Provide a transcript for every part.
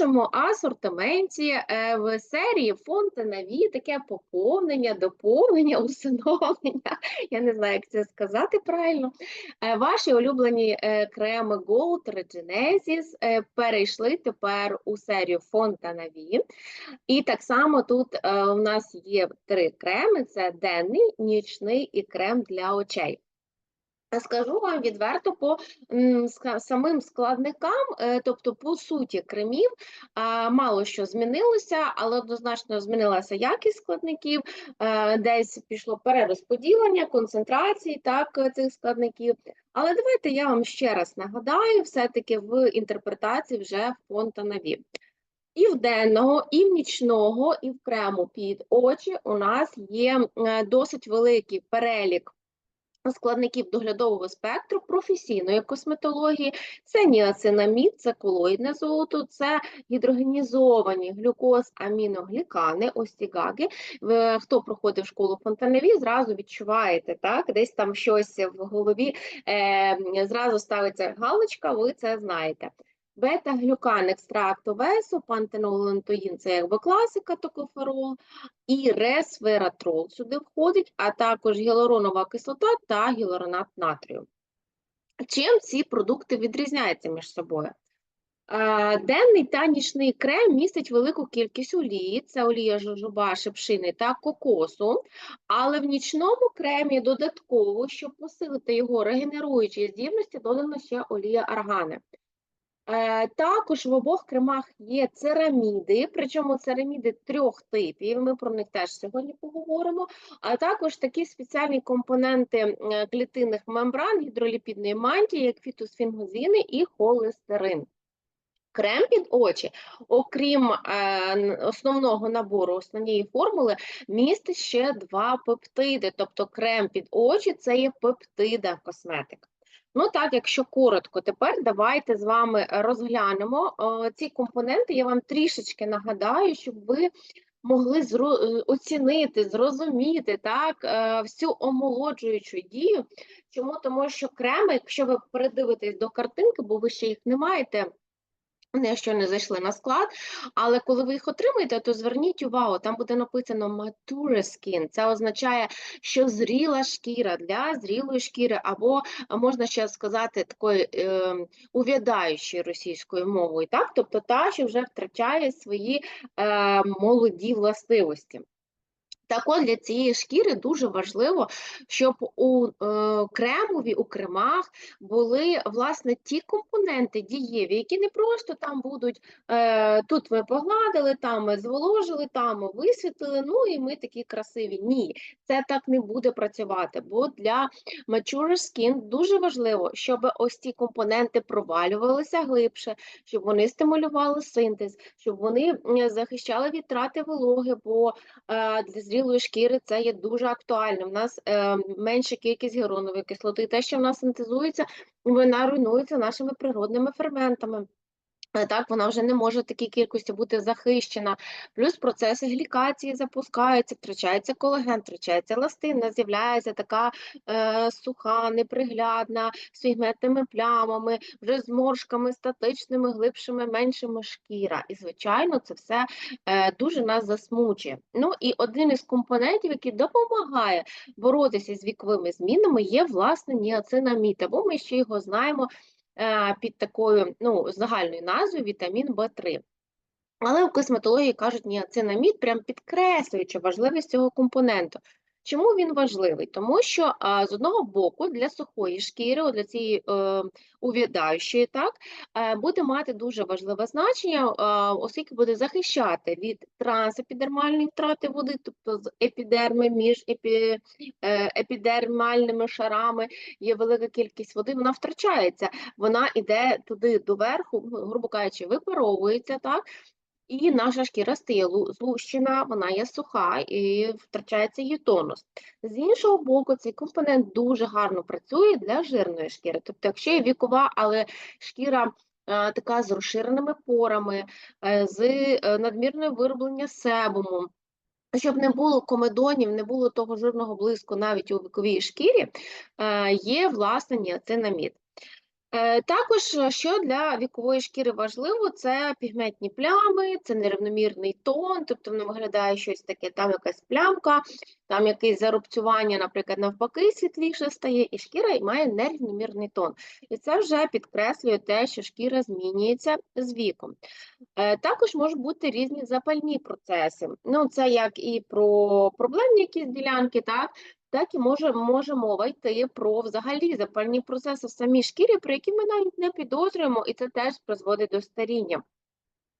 нашому асортименті е, в серії Фонтанаві таке поповнення, доповнення, усиновлення. Я не знаю, як це сказати правильно. Е, Ваші улюблені е, креми Gold Regenesis перейшли тепер у серію Фонтанаві. І так само тут у нас є три креми: це денний, нічний і крем для очей. Скажу вам відверто по самим складникам, е, тобто по суті кремів, мало що змінилося, але однозначно змінилася якість складників, е, десь пішло перерозподілення, концентрації так, цих складників. Але давайте я вам ще раз нагадаю, все-таки в інтерпретації вже фонтанаві. І в денного, і в нічного, і в крему під очі у нас є е, досить великий перелік складників доглядового спектру професійної косметології. Це ніацинамід, це колоїдне золото, це гідрогенізовані глюкоз, аміноглікани, ось ці гаги. Ви- Хто проходив школу Фонтаневі, зразу відчуваєте, так? десь там щось в голові е, зразу ставиться галочка, ви це знаєте. Бета-глюкан екстракт овесу, пантенолентоїн – це якби класика токоферол, і ресвератрол сюди входить, а також гіалуронова кислота та гіалуронат натрію. Чим ці продукти відрізняються між собою? Денний та нічний крем містить велику кількість олії, це олія жожоба, шипшини та кокосу, але в нічному кремі додатково, щоб посилити його регенеруючі здібності, додано ще олія аргани. Е, Також в обох кремах є цераміди, причому цераміди трьох типів, ми про них теж сьогодні поговоримо, а також такі спеціальні компоненти клітинних мембран гідроліпідної мантії, як фітосфінгозини і холестерин. Крем під очі, окрім е, основного набору, основної формули, містить ще два пептиди. Тобто крем під очі це є пептида косметика. Ну так, якщо коротко, тепер давайте з вами розглянемо е, ці компоненти. Я вам трішечки нагадаю, щоб ви могли е, оцінити, зрозуміти так, е, всю омолоджуючу дію. Чому? Тому що креми, якщо ви передивитесь до картинки, бо ви ще їх не маєте, вони ще не зайшли на склад, але коли ви їх отримаєте, то зверніть увагу, там буде написано mature skin. Це означає, що зріла шкіра для зрілої шкіри, або можна ще сказати такою е, увядаючою російською мовою, так? Тобто та, що вже втрачає свої е, молоді властивості. Так от для цієї шкіри дуже важливо, щоб у е, кремові, у кремах були власне ті компоненти дієві, які не просто там будуть е, тут ми погладили, там ми зволожили, там ми висвітлили, ну і ми такі красиві. Ні, це так не буде працювати, бо для mature skin дуже важливо, щоб ось ці компоненти провалювалися глибше, щоб вони стимулювали синтез, щоб вони захищали від трати вологи, бо е, для зрілої шкіри це є дуже актуально. У нас е, менша кількість геронової кислоти. Те, що в нас синтезується, вона руйнується нашими природними ферментами. Е, Так, вона вже не може в такій кількості бути захищена. Плюс процеси глікації запускаються, втрачається колаген, втрачається еластин, з'являється така е, суха, неприглядна, з пігментними плямами, вже зморшками, статичними, глибшими, меншими шкіра. І, звичайно, це все е, дуже нас засмучує. Ну і один із компонентів, який допомагає боротися з віковими змінами, є власне ніацинамід, або ми ще його знаємо під такою ну, загальною назвою вітамін В3. Але в косметології кажуть, ні, ніацинамід, прям підкреслюючи важливість цього компоненту. Чому він важливий? Тому що з одного боку для сухої шкіри, для цієї е, увядаючої, так, е, буде мати дуже важливе значення, оскільки буде захищати від трансепідермальної втрати води, тобто з епідерми між епі, е, епідермальними шарами є велика кількість води, вона втрачається, вона йде туди доверху, грубо кажучи, випаровується, так, і наша шкіра стає злущена, вона є суха і втрачається її тонус. З іншого боку, цей компонент дуже гарно працює для жирної шкіри. Тобто, якщо є вікова, але шкіра е, така з розширеними порами, е, з е, надмірною вироблення себуму, щоб не було комедонів, не було того жирного блиску навіть у віковій шкірі, є власне ніацинамід. Е, Також, е, що для вікової шкіри важливо, це пігментні плями, це нерівномірний тон, тобто воно виглядає щось таке, там якась плямка, там якесь зарубцювання, наприклад, навпаки, світліше стає, і шкіра має нерівномірний тон. І це вже підкреслює те, що шкіра змінюється з віком. Е, Також можуть бути різні запальні процеси. Ну, це як і про проблемні якісь ділянки, так, так і може, може мова йти про взагалі запальні процеси в самій шкірі, про які ми навіть не підозрюємо, і це теж призводить до старіння.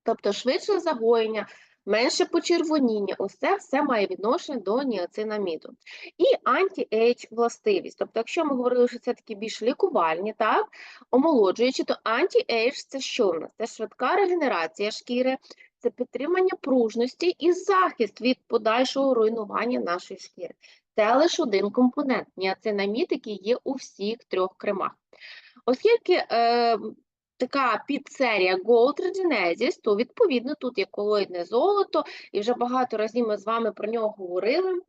Тобто швидше загоєння, менше почервоніння, усе все має відношення до ніацинаміду. І анті-ейдж властивість. Тобто, якщо ми говорили, що це такі більш лікувальні, так, омолоджуючі, то анті-ейдж це що в нас? Це швидка регенерація шкіри, це підтримання пружності і захист від подальшого руйнування нашої шкіри. Це лише один компонент ніацинамід, який є у всіх трьох кремах. Оскільки е, така підсерія Gold Regenesis, то відповідно тут є колоїдне золото, і вже багато разів ми з вами про нього говорили.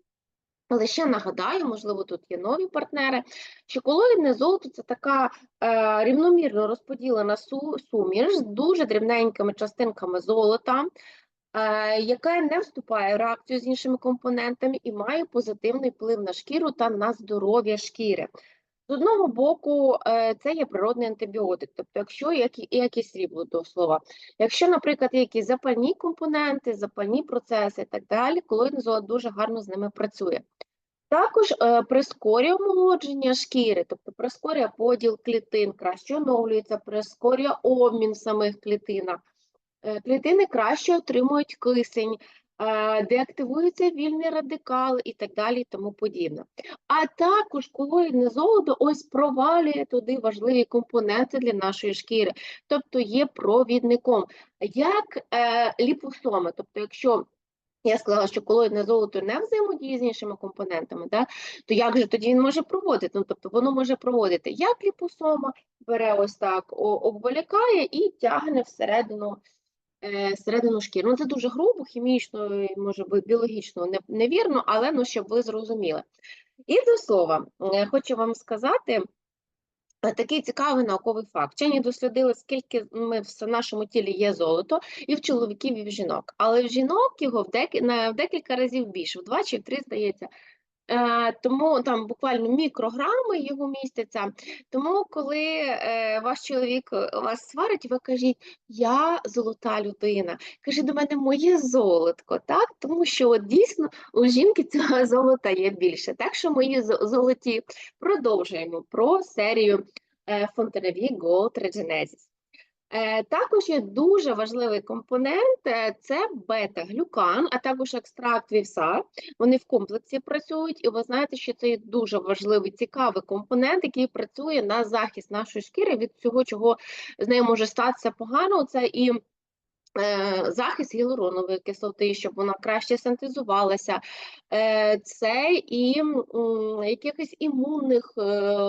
Але ще нагадаю, можливо, тут є нові партнери, що колоїдне золото це така е, рівномірно розподілена суміш з дуже дрібненькими частинками золота, яка не вступає в реакцію з іншими компонентами і має позитивний вплив на шкіру та на здоров'я шкіри. З одного боку, е, це є природний антибіотик, тобто, якщо як і як і срібло до слова, якщо, наприклад, є якісь запальні компоненти, запальні процеси і так далі, колоїдне золото дуже гарно з ними працює. Також е, прискорює омолодження шкіри, тобто прискорює поділ клітин, краще оновлюється, прискорює обмін самих клітинах. Е, Клітини краще отримують кисень, е, деактивуються вільні радикали і так далі, і тому подібне. А також колоїдне золото ось провалює туди важливі компоненти для нашої шкіри, тобто є провідником, як е, ліпосоми, тобто якщо я сказала, що колоїдне золото не взаємодіє з іншими компонентами, да? то як же тоді він може проводити? Ну, тобто воно може проводити як ліпосома, бере ось так, обволікає і тягне всередину, е, всередину шкіри. Ну, це дуже грубо, хімічно, і, може би біологічно невірно, але ну, щоб ви зрозуміли. І до слова, е, хочу вам сказати, Е, Такий цікавий науковий факт. Вчені дослідили, скільки ми в нашому тілі є золото, і в чоловіків, і в жінок. Але в жінок його в декілька разів більше, в два чи в три, здається. Е, тому там буквально мікрограми його містяться. Тому, коли е, ваш чоловік е, вас сварить, ви кажіть, я золота людина. Каже до мене моє золотко, так? Тому що от, дійсно у жінки цього золота є більше. Так що мої золоті продовжуємо про серію Fontenay Gold Regenesis. Е, Також є дуже важливий компонент е, це бета-глюкан, а також екстракт вівса. Вони в комплексі працюють, і ви знаєте, що це є дуже важливий, цікавий компонент, який працює на захист нашої шкіри від всього, чого з нею може статися погано. Це і захист гіалуронової кислоти, щоб вона краще синтезувалася. Е, Це і якихось імунних е,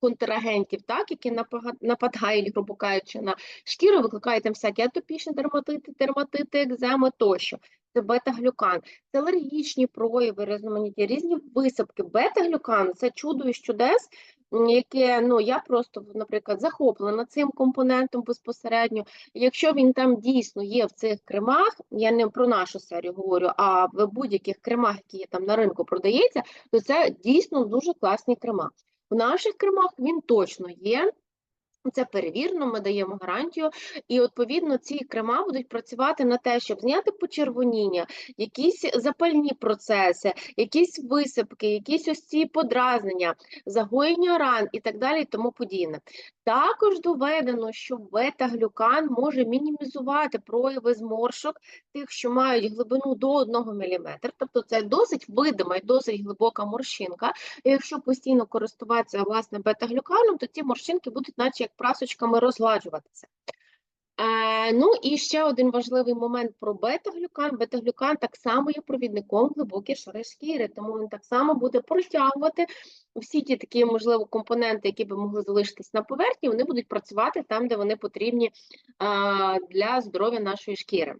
контрагентів, так, які нападають, грубо кажучи, на шкіру, викликають там всякі атопічні дерматити, дерматити, екземи тощо. Це бета-глюкан, це алергічні прояви, різноманітні, різні висипки. Бета-глюкан це чудо і чудес, яке ну я просто, наприклад, захоплена цим компонентом безпосередньо. Якщо він там дійсно є в цих кремах, я не про нашу серію говорю, а в будь-яких кремах, які там на ринку продається, то це дійсно дуже класні крема. В наших кремах він точно є. Це перевірно, ми даємо гарантію, і відповідно ці крема будуть працювати на те, щоб зняти почервоніння, якісь запальні процеси, якісь висипки, якісь ось ці подразнення, загоєння ран і так далі, і тому подібне. Також доведено, що бета-глюкан може мінімізувати прояви зморшок тих, що мають глибину до 1 мм. Тобто це досить видима і досить глибока морщинка. І якщо постійно користуватися власне бета-глюканом, то ці морщинки будуть, наче як прасочками, розгладжуватися. Е, ну і ще один важливий момент про бета-глюкан. Бета-глюкан так само є провідником глибокі шари шкіри, тому він так само буде протягувати всі ті такі, можливо, компоненти, які би могли залишитись на поверхні, вони будуть працювати там, де вони потрібні для здоров'я нашої шкіри.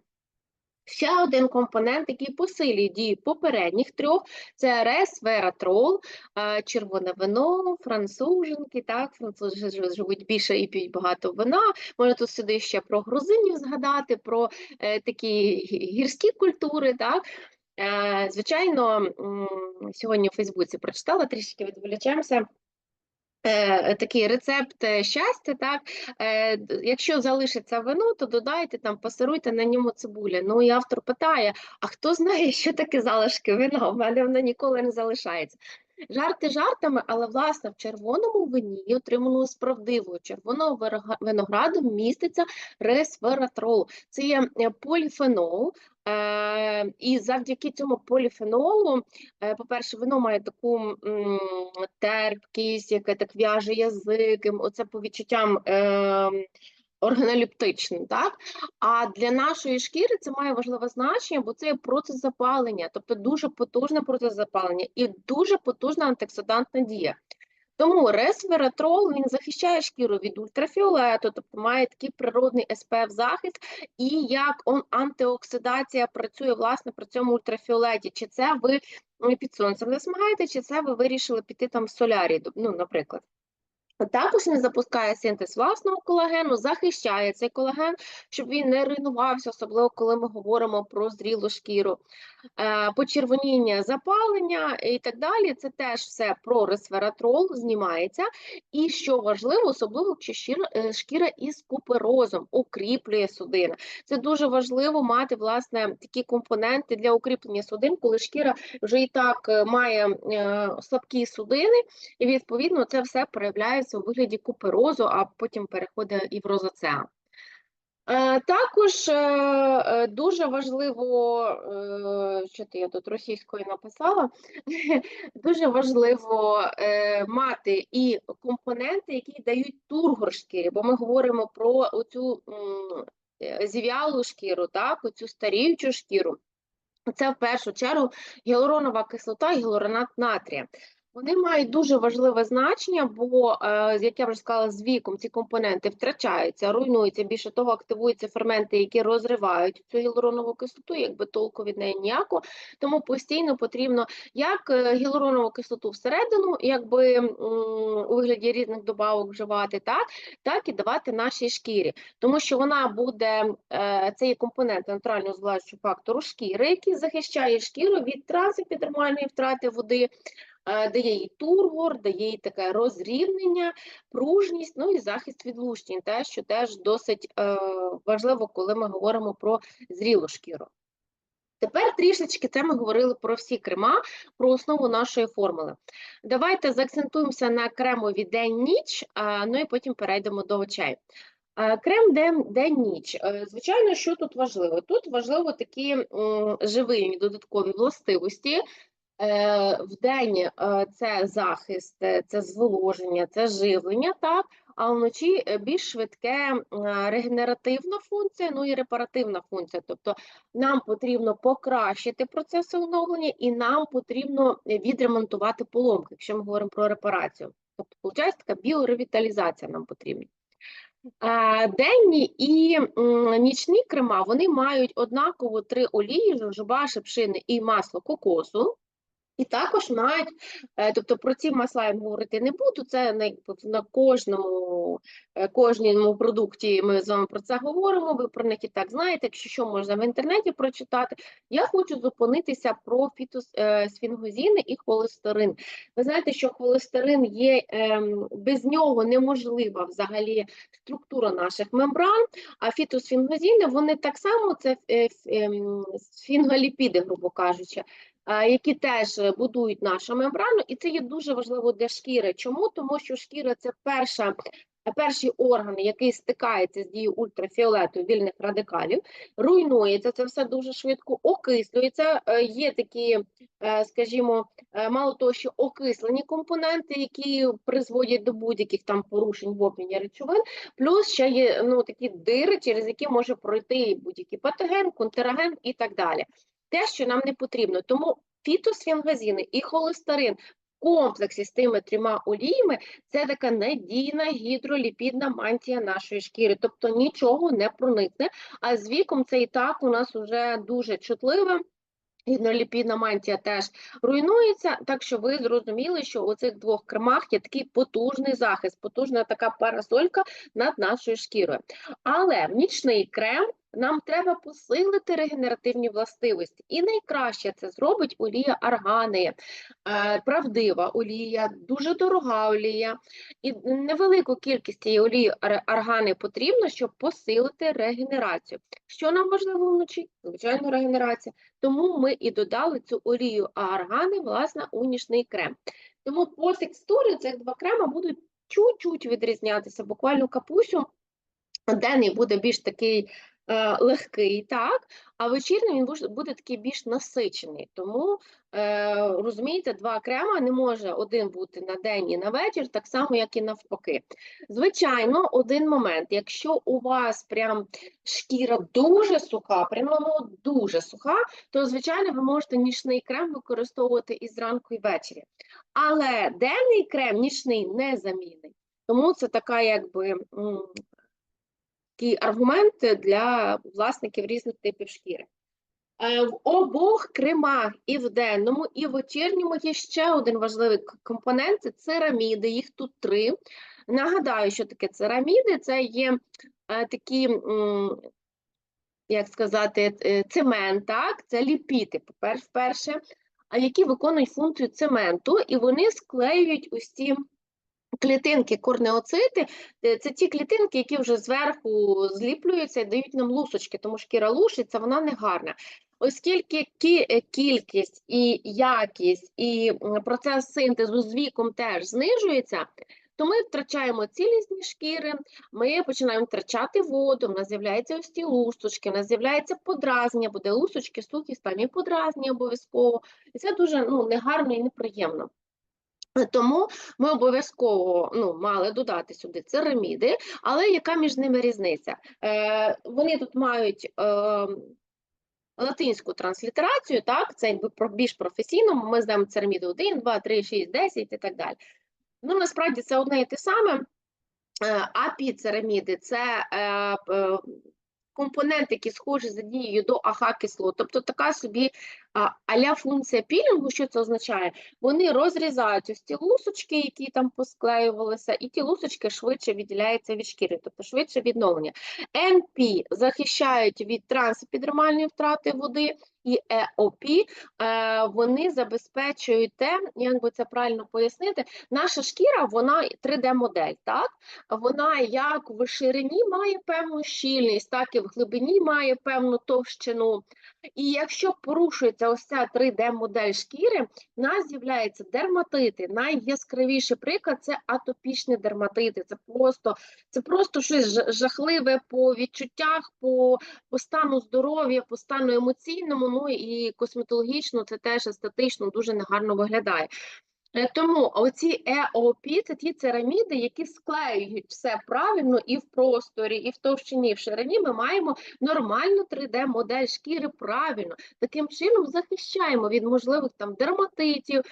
Ще один компонент, який посилює дію попередніх трьох, це ресвератрол, е, червоне вино, француженки, так, французи живуть більше і п'ють багато вина. Можна тут сюди ще про грузинів згадати, про е, такі гірські культури, так. Е, Звичайно, сьогодні у Фейсбуці прочитала, трішки відволічемося. Е, Такий рецепт е, щастя, так е, якщо залишиться вино, то додайте там, пасируйте на ньому цибуля. Ну і автор питає: а хто знає, що таке залишки вина? У мене воно ніколи не залишається. Жарти жартами, але власне в червоному вині, отриманому з правдивого червоного винограду, міститься ресвератрол. Це є е, поліфенол. Е, і завдяки цьому поліфенолу, е, по-перше, вино має таку терпкість, яка так в'яже язик, ем, оце по відчуттям органолептичним, так? А для нашої шкіри це має важливе значення, бо це є протизапалення, тобто дуже потужне протизапалення і дуже потужна антиоксидантна дія. Тому ресвератрол він захищає шкіру від ультрафіолету, тобто має такий природний SPF захист, і як он антиоксидація працює власне при цьому ультрафіолеті. Чи це ви під сонцем засмагаєте, чи це ви вирішили піти там в солярій, ну, наприклад. Також він запускає синтез власного колагену, захищає цей колаген, щоб він не руйнувався, особливо коли ми говоримо про зрілу шкіру. Е, Почервоніння, запалення і так далі. Це теж все про ресвератрол знімається. І що важливо, особливо шкіра, е, із куперозом укріплює судини. Це дуже важливо мати власне такі компоненти для укріплення судин, коли шкіра вже і так е, має слабкі судини, і відповідно це все проявляється у вигляді куперозу, а потім переходить і в розоцеан. Е, Також е, е, дуже важливо, що ти я тут російською написала, дуже важливо мати і компоненти, які дають тургор шкірі, бо ми говоримо про е, зів'ялу шкіру, так, оцю старіючу шкіру. Це в першу чергу гіалуронова кислота і гіалуронат натрія. Вони мають дуже важливе значення, бо, е, як я вже сказала, з віком ці компоненти втрачаються, руйнуються. Більше того, активуються ферменти, які розривають цю гіалуронову кислоту, якби толку від неї ніякого. Тому постійно потрібно як е, гіалуронову кислоту всередину, якби у вигляді різних добавок вживати, так, так і давати нашій шкірі, тому що вона буде е, це є компонент натурального зглажуючого фактору шкіри, який захищає шкіру від трансепідермальної втрати води дає їй тургор, дає їй таке розрівнення, пружність, ну і захист від лущень, те, що теж досить е, важливо, коли ми говоримо про зрілу шкіру. Тепер трішечки це ми говорили про всі крема, про основу нашої формули. Давайте заакцентуємося на кремові день-ніч, а, ну і потім перейдемо до очей. Е, Крем день- день-ніч. Е, Звичайно, що тут важливо? Тут важливо такі живі додаткові властивості. Е, Вдень е, це захист, е, це зволоження, це живлення, так, а вночі більш швидке регенеративна функція, ну і репаративна функція. Тобто нам потрібно покращити процеси оновлення і нам потрібно відремонтувати поломки, якщо ми говоримо про репарацію. Тобто, виходить, така біоревіталізація нам потрібна. Денні і нічні крема вони мають однаково три олії: жожоба, шипшини і масло кокосу. І також мають, е, тобто про ці масла я говорити не буду, це на, на кожному, е, кожному продукті ми з вами про це говоримо, ви про них і так знаєте, якщо що можна в інтернеті прочитати. Я хочу зупинитися про фітосфінгозіни і холестерин. Ви знаєте, що холестерин є, ем, без нього неможлива взагалі структура наших мембран, а фітосфінгозіни, вони так само, це е, ем, сфінголіпіди, грубо кажучи, які теж е, будують нашу мембрану, і це є дуже важливо для шкіри. Чому? Тому що шкіра це перша. Перший орган, який стикається з дією ультрафіолету вільних радикалів, руйнується це все дуже швидко, окислюється. Е, Є такі, е, скажімо, е, мало того, що окислені компоненти, які призводять до будь-яких там порушень в обміні речовин, плюс ще є ну, такі дири, через які може пройти будь-який патоген, контраген і так далі те, що нам не потрібно. Тому фітосфінгазіни і холестерин в комплексі з тими трьома оліями це така надійна гідроліпідна мантія нашої шкіри, тобто нічого не проникне. А з віком це і так у нас вже дуже чутливе. Гідроліпідна мантія теж руйнується, так що ви зрозуміли, що у цих двох кремах є такий потужний захист, потужна така парасолька над нашою шкірою. Але в нічний крем нам треба посилити регенеративні властивості. І найкраще це зробить олія аргани, е, правдива олія, дуже дорога олія. І невелику кількість цієї олії ар- аргани потрібно, щоб посилити регенерацію. Що нам важливо вночі? Звичайно, регенерація. Тому ми і додали цю олію аргани, власне, у нічний крем. Тому по текстурі цих два крема будуть чуть-чуть відрізнятися, буквально капусю. Денний буде більш такий е, легкий, так, а вечірній він буде такий більш насичений. Тому, е, розумієте, два крема не може один бути на день і на вечір, так само, як і навпаки. Звичайно, один момент. Якщо у вас прям шкіра дуже суха, прямо ну, дуже суха, то, звичайно, ви можете нічний крем використовувати і зранку, і ввечері. Але денний крем нічний не замінить. Тому це така, якби. Такий аргумент для власників різних типів шкіри. Е, В обох кремах, і в денному, і в вечірньому є ще один важливий компонент це цераміди, їх тут три. Нагадаю, що таке цераміди, це є е, такі, як сказати, е, цемент, так? це ліпіти, вперше, які виконують функцію цементу, і вони склеюють ці клітинки, корнеоцити, е, це ті клітинки, які вже зверху зліплюються і дають нам лусочки, тому шкіра лушиться, вона не гарна. Оскільки е, кількість і якість, і процес синтезу з віком теж знижується, то ми втрачаємо цілісні шкіри, ми починаємо втрачати воду, в нас з'являються ось ці лусочки, в нас з'являється подразнення, буде лусочки, сухість, там і подразнення обов'язково. І це дуже ну, негарно і неприємно. Тому ми обов'язково ну, мали додати сюди цераміди, але яка між ними різниця? Е, вони тут мають е, латинську транслітерацію, так, це якби більш професійно, ми знаємо цераміди 1, 2, 3, 6, 10 і так далі. Ну, насправді це одне і те саме. Е, апіцераміди – це е, компоненти, які схожі за дією до АХ-кислот, тобто така собі аля функція пілінгу, що це означає? Вони розрізають ось ті лусочки, які там посклеювалися, і ті лусочки швидше відділяються від шкіри, тобто швидше відновлення. НП захищають від трансепідермальної втрати води, і ЕОП е, вони забезпечують те, як би це правильно пояснити, наша шкіра, вона 3D-модель, так? Вона як в ширині має певну щільність, так і в глибині має певну товщину. І якщо порушується ось ця 3D-модель шкіри, в нас з'являються дерматити. Найяскравіший приклад це атопічні дерматити. Це просто, це просто щось жахливе по відчуттях, по, по стану здоров'я, по стану емоційному, ну і косметологічно це теж естетично дуже негарно виглядає. Е, Тому оці ЕОП – це ті цераміди, які склеюють все правильно і в просторі, і в товщині, і в ширині. Ми маємо нормальну 3D-модель шкіри правильно. Таким чином захищаємо від можливих там дерматитів,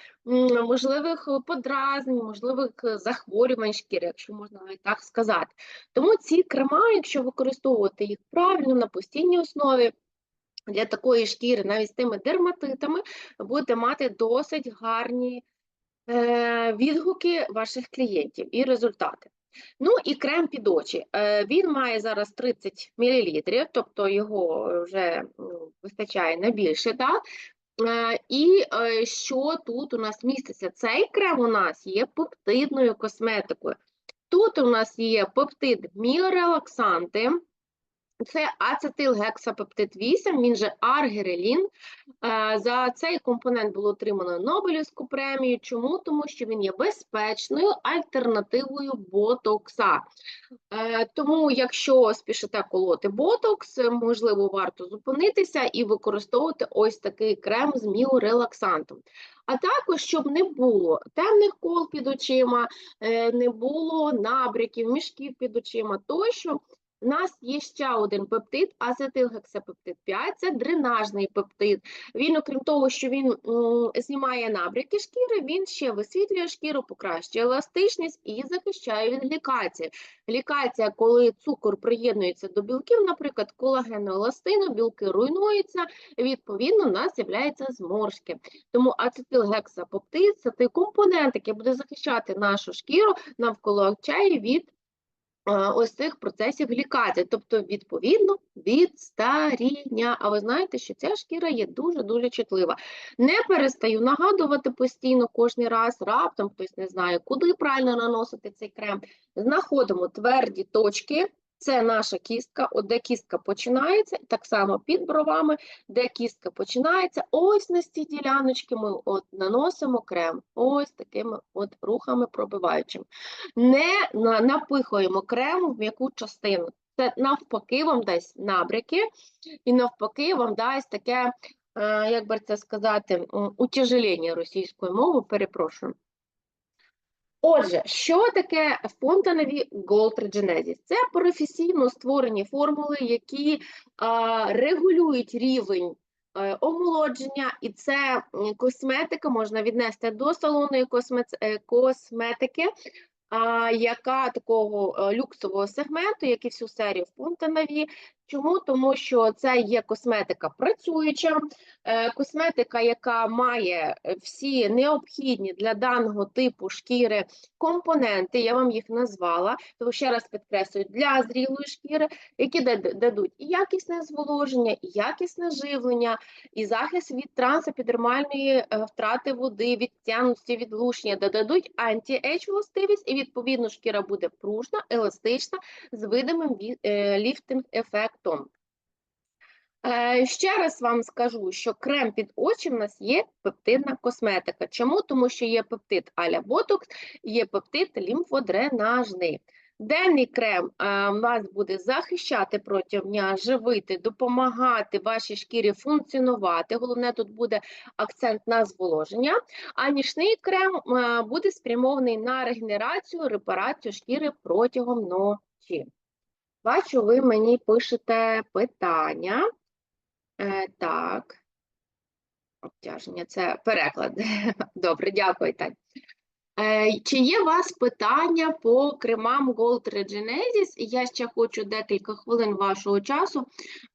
можливих подразнень, можливих е, захворювань шкіри, якщо можна навіть так сказати. Тому ці крема, якщо використовувати їх правильно на постійній основі. Для такої шкіри, навіть з тими дерматитами, будете мати досить гарні е, відгуки ваших клієнтів і результати. Ну і крем під очі. Е, Він має зараз 30 мл, тобто його вже ну, вистачає на більше. Так? Е, І що тут у нас міститься? Цей крем у нас є пептидною косметикою. Тут у нас є пептид міорелаксанти, це ацетилгексапептид 8, він же аргірелін. Е, За цей компонент було отримано Нобелівську премію. Чому? Тому що він є безпечною альтернативою ботокса. Е, Тому, якщо спішите колоти ботокс, можливо, варто зупинитися і використовувати ось такий крем з міорелаксантом. А також, щоб не було темних кол під очима, е, не було набряків, мішків під очима тощо. У нас є ще один пептид, ацетилгексапептид 5, це дренажний пептид. Він, окрім того, що він знімає набряки шкіри, він ще висвітлює шкіру, покращує еластичність і захищає від глікації. Глікація, коли цукор приєднується до білків, наприклад, колагену еластину, білки руйнуються, відповідно, у нас з'являються зморшки. Тому ацетилгексапептид – це той компонент, який буде захищати нашу шкіру навколо очей від ось цих процесів глікації, тобто, відповідно, від старіння. А ви знаєте, що ця шкіра є дуже-дуже чутлива. Не перестаю нагадувати постійно кожен раз, раптом хтось не знає, куди правильно наносити цей крем. Знаходимо тверді точки. Це наша кістка, от де кістка починається, так само під бровами, де кістка починається. Ось на ці діляночки ми от наносимо крем, ось такими от рухами пробиваючими. Не на- напихуємо крем в м'яку частину. Це навпаки вам дасть набряки, і навпаки вам дасть таке, е, як би це сказати, м, утяжелення російською мовою, перепрошую. Отже, що таке фонтанові Regenesis? Це професійно створені формули, які регулюють рівень е, омолодження, і це косметика можна віднести до салонної е, косметики, яка такого е, люксового сегменту, як і всю серію Фонтанові. Чому? Тому що це є косметика працююча, е, косметика, яка має е, всі необхідні для даного типу шкіри компоненти, я вам їх назвала, тому ще раз підкреслюю, для зрілої шкіри, які дадуть і якісне зволоження, і якісне живлення, і захист від трансепідермальної е, втрати води, від тягності, від лушення, де дадуть анті-ейдж властивість, і відповідно шкіра буде пружна, еластична, з видимим ліфтинг-ефектом. Е, Ще раз вам скажу, що крем під очі в нас є пептидна косметика. Чому? Тому що є пептид аля ботокс, є пептид лімфодренажний. Денний крем е, вас буде захищати протягом дня, живити, допомагати вашій шкірі функціонувати. Головне, тут буде акцент на зволоження. А нічний крем е, буде спрямований на регенерацію, репарацію шкіри протягом ночі. Бачу, ви мені пишете питання. Е, так. Обтяження, це переклад. Добре, дякую, Тань. Е, чи є у вас питання по кремам Gold Regenesis? Я ще хочу декілька хвилин вашого часу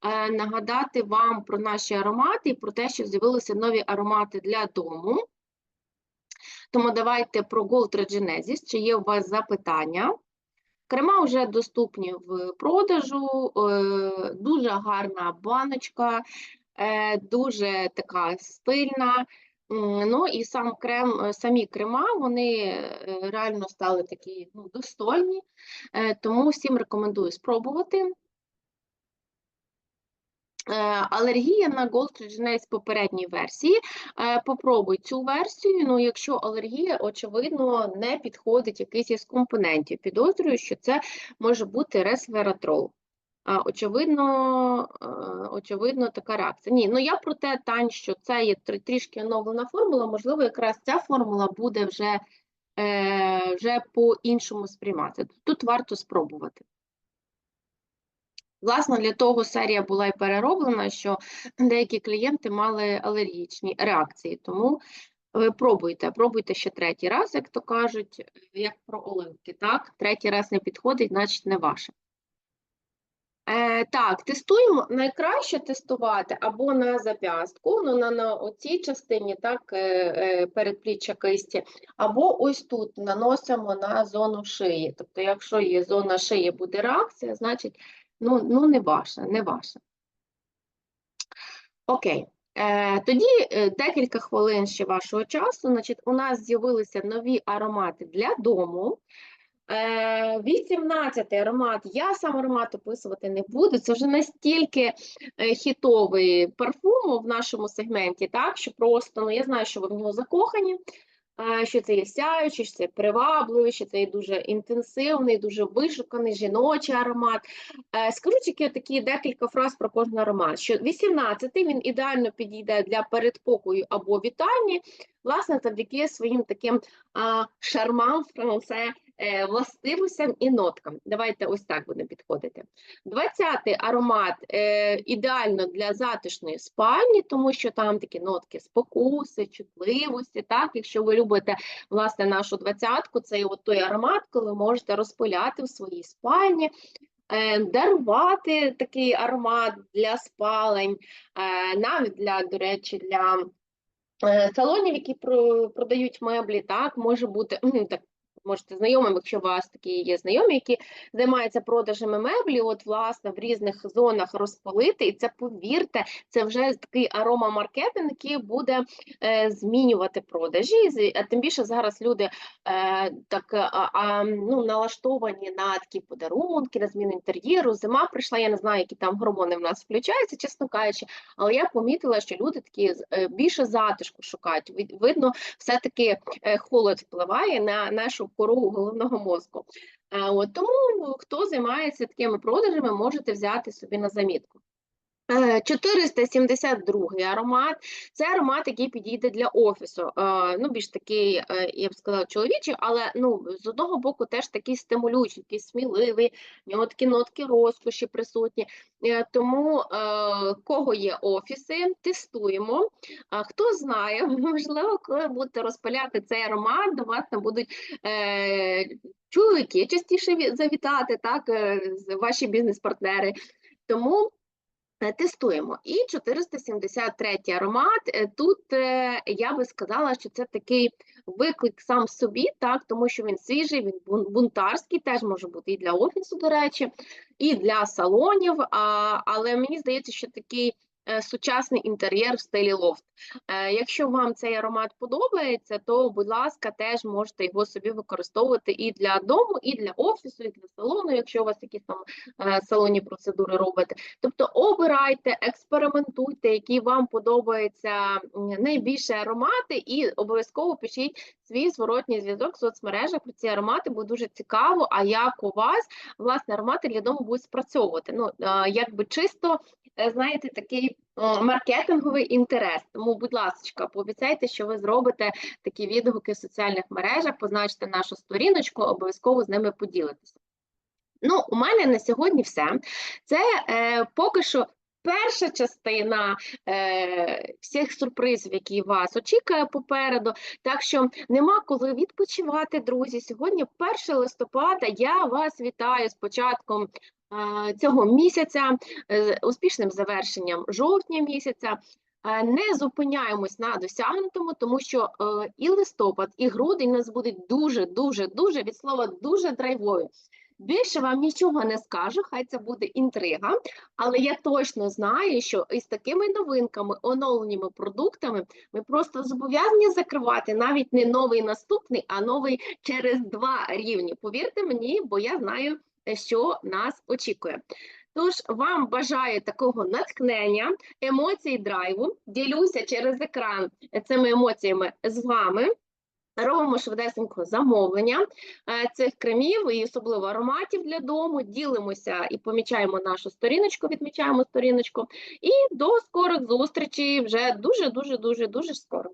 е, нагадати вам про наші аромати і про те, що з'явилися нові аромати для дому. Тому давайте про Gold Regenesis. Чи є у вас запитання? Крема вже доступні в продажу, е, дуже гарна баночка, е, дуже така стильна. Ну і сам крем, е, самі крема, вони реально стали такі ну, достойні, тому всім рекомендую спробувати. Е, Алергія на Gold Regenesis попередній версії. Е, Попробуй цю версію. Ну, якщо алергія, очевидно, не підходить якийсь із компонентів. Підозрюю, що це може бути ресвератрол. Очевидно, е, очевидно, така реакція. Ні, ну я про те, Тань, що це є трішки оновлена формула, можливо, якраз ця формула буде вже, вже по-іншому сприйматися. Тут варто спробувати. Власне, для того серія була і перероблена, що деякі клієнти мали алергічні реакції. Тому ви пробуйте, пробуйте ще третій раз, як то кажуть, як про оливки. Так, третій раз не підходить, значить не ваше. Е, так, тестуємо. Найкраще тестувати або на зап'ястку, ну на, на оцій частині, так, е, е, передпліччя кисті, або ось тут наносимо на зону шиї. Тобто, якщо є зона шиї, буде реакція, значить, ну, ну не ваше, не ваше. Окей. Е, тоді е, декілька хвилин ще вашого часу. Значить, у нас з'явилися нові аромати для дому. Е, 18 аромат. Я сам аромат описувати не буду. Це вже настільки е, хітовий парфум в нашому сегменті, так що просто ну я знаю, що ви в нього закохані. Е, Що це є сяючий, що це привабливий, що це є дуже інтенсивний, дуже вишуканий жіночий аромат. Е, Скажу тільки такі декілька фраз про кожен аромат. Що 18-й він ідеально підійде для передпокою або вітальні, власне, завдяки своїм таким шармам, франце, е, властивостям і ноткам. Давайте ось так будемо підходити. Двадцятий аромат е, ідеально для затишної спальні, тому що там такі нотки спокуси, чутливості. Так, якщо ви любите власне нашу двадцятку, це от той аромат, коли можете розпиляти в своїй спальні. е, Дарувати такий аромат для спалень, навіть для, до речі, для салонів, які про- продають меблі, так може бути так. Можете знайомим, якщо у вас такі є знайомі, які займаються продажами меблі, от власне в різних зонах розпалити, і це повірте, це вже такий аромамаркетинг, який буде е, змінювати продажі. А тим більше зараз люди е, так а, а, ну, налаштовані на такі подарунки, на зміну інтер'єру. Зима прийшла, я не знаю, які там гормони в нас включаються, чесно кажучи, але я помітила, що люди такі е, більше затишку шукають. Вид- Видно, все-таки е, холод впливає на нашу кору головного мозку. Тому ну, хто займається такими продажами, можете взяти собі на замітку. Е, 472 аромат. Це аромат, який підійде для офісу. Е, Ну, більш такий, е, я б сказала, чоловічий, але ну, з одного боку теж такий стимулюючий, такий сміливий, в нього такі нотки розкоші присутні. Е, Тому е, кого є офіси, тестуємо. Хто знає, можливо, коли будете розпиляти цей аромат, до вас там будуть е, чоловіки частіше завітати, так, е, ваші бізнес-партнери. Тому Е, Тестуємо. І 473 аромат. Е, Тут е, я би сказала, що це такий виклик сам собі, так, тому що він свіжий, він бунтарський, теж може бути і для офісу, до речі, і для салонів. А, але мені здається, що такий е, сучасний інтер'єр в стилі лофт. Е, Якщо вам цей аромат подобається, то, будь ласка, теж можете його собі використовувати і для дому, і для офісу, і для салону, якщо у вас якісь там е, салонні процедури робите. Тобто обирайте, експериментуйте, які вам подобаються найбільше аромати, і обов'язково пишіть свій зворотній зв'язок в соцмережах про ці аромати, бо дуже цікаво, а як у вас власне аромати для дому будуть спрацьовувати. Ну, е, якби чисто, е, знаєте, такий е, маркетинговий інтерес. Тому, будь ласка, пообіцяйте, що ви зробите такі відгуки в соціальних мережах, позначте нашу сторіночку, обов'язково з ними поділитеся. Ну, у мене на сьогодні все. Це е, поки що перша частина е, всіх сюрпризів, які вас очікує попереду. Так що нема коли відпочивати, друзі. Сьогодні 1 листопада. Я вас вітаю з початком е, цього місяця, е, з успішним завершенням жовтня місяця. Е, Не зупиняємось на досягнутому, тому що е, і листопад, і грудень нас будуть дуже, дуже, дуже від слова дуже драйвові. Більше вам нічого не скажу, хай це буде інтрига, але я точно знаю, що із такими новинками, оновленими продуктами ми просто зобов'язані закривати навіть не новий наступний, а новий через два рівні. Повірте мені, бо я знаю, що нас очікує. Тож вам бажаю такого натхнення, емоцій драйву. Ділюся через екран цими емоціями з вами. Робимо швидесенько замовлення е, цих кремів і особливо ароматів для дому. Ділимося і помічаємо нашу сторіночку, відмічаємо сторіночку. І до скорих зустрічей вже дуже, дуже, дуже, дуже скоро.